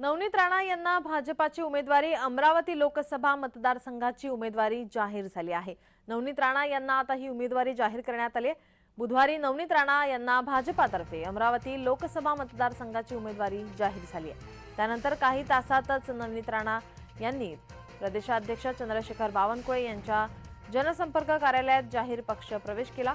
नवनीत राणा यांना भाजपाची उमेदवारी अमरावती लोकसभा मतदारसंघाची उमेदवारी जाहीर झाली आहे. नवनीत राणा यांना आता ही उमेदवारी जाहीर करण्यात आली बुधवारी नवनीत राणा यांना भाजपातर्फे अमरावती लोकसभा मतदारसंघाची उमेदवारी जाहीर झाली आहे. त्यानंतर काही तासातच नवनीत राणा यांनी प्रदेशाध्यक्ष चंद्रशेखर बावनकुळे यांच्या जनसंपर्क कार्यालयात जाहीर पक्ष प्रवेश केला.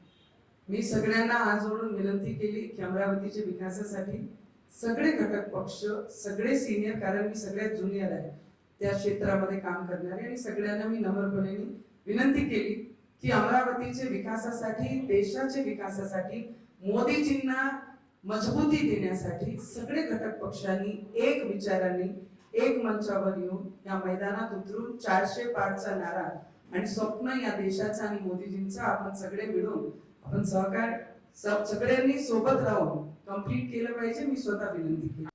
मी सगळ्यांना आज जोडून विनंती केली की अमरावतीच्या विकासासाठी. सगळे घटक पक्ष सगळे सिनियर कारण मी सगळ्यात ज्युनियर आहे. त्या क्षेत्रामध्ये काम करणारे आणि सगळ्यांना मी नम्रपणे विनंती केली की अमरावतीच्या विकासासाठी देशाच्या विकासासाठी मोदीजींना मजबूती देण्यासाठी सगळे घटक पक्षांनी एक विचाराने एक मंचावर येऊन या मैदानात उतरून चारशे पाचचा नारा आणि स्वप्न या देशाचं आणि मोदीजींचं आपण सगळे मिळून आपण सहकार सगळ्यांनी सोबत राहून कंप्लीट केलं पाहिजे मी स्वतः विनंती केली.